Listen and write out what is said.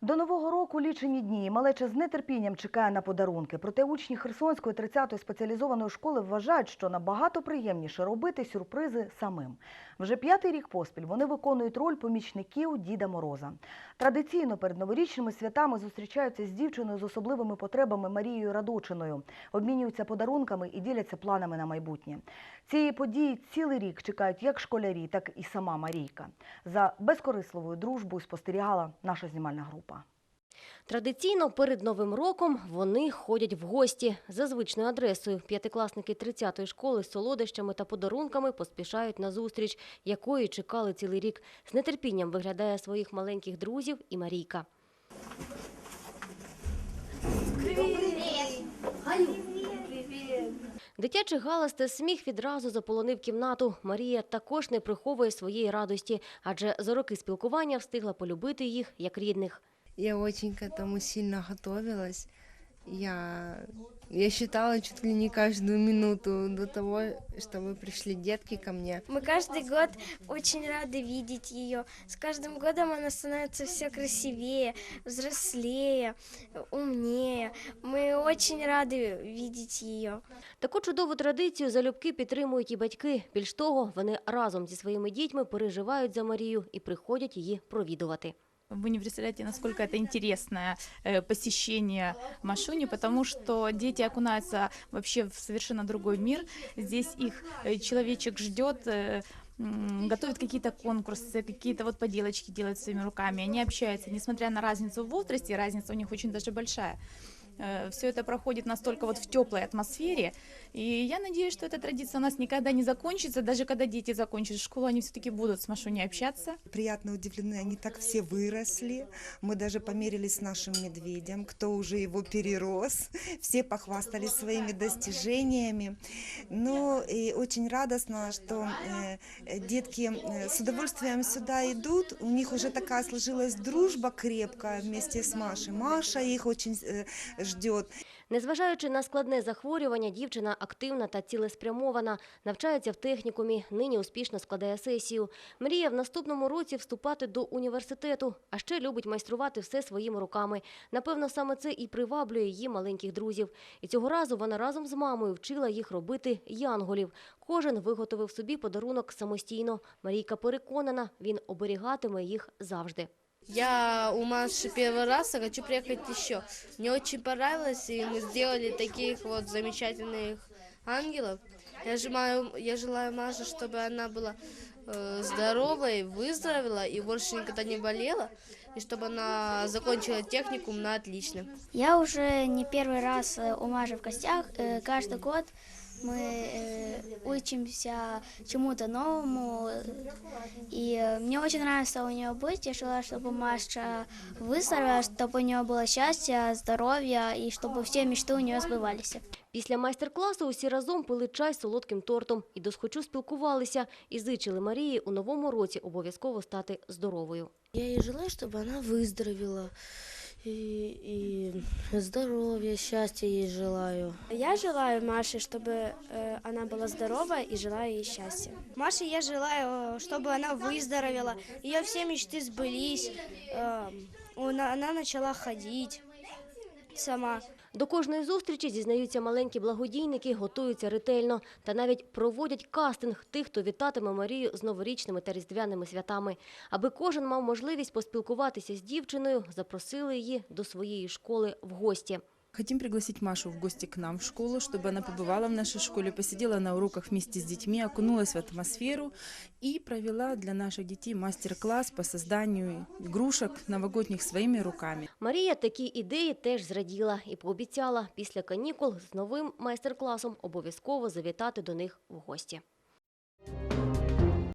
До нового року лічені дні. Малеча з нетерпінням чекає на подарунки. Проте учні Херсонської 30-ї спеціалізованої школи вважають, що набагато приємніше робити сюрпризи самим. Вже п'ятий рік поспіль вони виконують роль помічників Діда Мороза. Традиційно перед новорічними святами зустрічаються з дівчиною з особливими потребами Марією Радочиною, обмінюються подарунками і діляться планами на майбутнє. Цієї події цілий рік чекають як школярі, так і сама Марійка. За безкорисливою дружбою спостерігала наша знімальна група. Традиційно перед Новим роком вони ходять в гості. За звичною адресою п'ятикласники 30-ї школи з солодощами та подарунками поспішають на зустріч, якої чекали цілий рік. З нетерпінням виглядає своїх маленьких друзів і Марійка. Дитячий галас та сміх відразу заполонив кімнату. Марія також не приховує своєї радості, адже за роки спілкування встигла полюбити їх як рідних. Я очень к этому сильно готовилась. Я, я считала чуть ли не каждую минуту до того, чтобы пришли детки ко мне. Мы каждый год очень рады видеть ее. С каждым годом она становится все красивее, взрослее, умнее. Мы очень рады видеть ее. Таку чудову традицію залюбки підтримують і батьки. Більш того, вони разом зі своїми дітьми переживають за Марію і приходять її провідувати. Вы не представляете, насколько это интересное э, посещение Машуни, потому что дети окунаются вообще в совершенно другой мир. Здесь их э, человечек ждет, э, м, готовит какие-то конкурсы, какие-то вот поделочки делает своими руками. Они общаются, несмотря на разницу в возрасте, разница у них очень даже большая. Все это проходит настолько вот в теплой атмосфере, и я надеюсь, что эта традиция у нас никогда не закончится, даже когда дети закончат школу, они все-таки будут с Машуней общаться. приятно удивлены, они так все выросли. Мы даже померились с нашим медведем, кто уже его перерос. Все похвастались своими достижениями. Ну и очень радостно, что э, э, детки э, с удовольствием сюда идут. У них уже такая сложилась дружба крепкая вместе с Машей. Маша их очень э, ждет. Незважаючи на складне захворювання, дівчина активна та цілеспрямована, навчається в технікумі, нині успішно складає сесію. Мріє в наступному році вступати до університету, а ще любить майструвати все своїми руками. Напевно, саме це і приваблює її маленьких друзів. І цього разу вона разом з мамою вчила їх робити янголів. Кожен виготовив собі подарунок самостійно. Марійка переконана, він оберігатиме їх завжди. Я у Маши первый раз, а хочу приехать еще. Мне очень понравилось, и мы сделали таких вот замечательных ангелов. Я желаю, я желаю Маше, чтобы она была э, здоровой, выздоровела и больше никогда не болела, и чтобы она закончила техникум на отлично. Я уже не первый раз э, у Маши в гостях. Э, Каждый год мы э, учимся чему-то новому. И э, мне очень нравится у нее быть. Я желаю, чтобы Маша выздоровела, чтобы у нее было счастье, здоровье, и чтобы все мечты у нее сбывались. Після майстер-класу усі разом пили чай з солодким тортом і досхочу спілкувалися і зичили Марії у новому році обов'язково стати здоровою. Я ей желаю, чтобы она выздоровела, и, и здоровья, счастья ей желаю. Я желаю Маше, чтобы э, она была здорова и желаю ей счастья. Маше я желаю, э, чтобы она выздоровела, ее все мечты сбылись, э, она, она начала ходить сама. До кожної зустрічі, зізнаються маленькі благодійники, готуються ретельно та навіть проводять кастинг тих, хто вітатиме Марію з новорічними та різдвяними святами. Аби кожен мав можливість поспілкуватися з дівчиною, запросили її до своєї школи в гості. Хотим пригласить Машу в гости к нам в школу, чтобы она побывала в нашей школе, посидела на уроках вместе с детьми, окунулась в атмосферу и провела для наших детей мастер-класс по созданию игрушек новогодних своими руками. Марія такі ідеї теж зраділа і пообіцяла після канікул з новим майстер-класом обов'язково завітати до них в гості.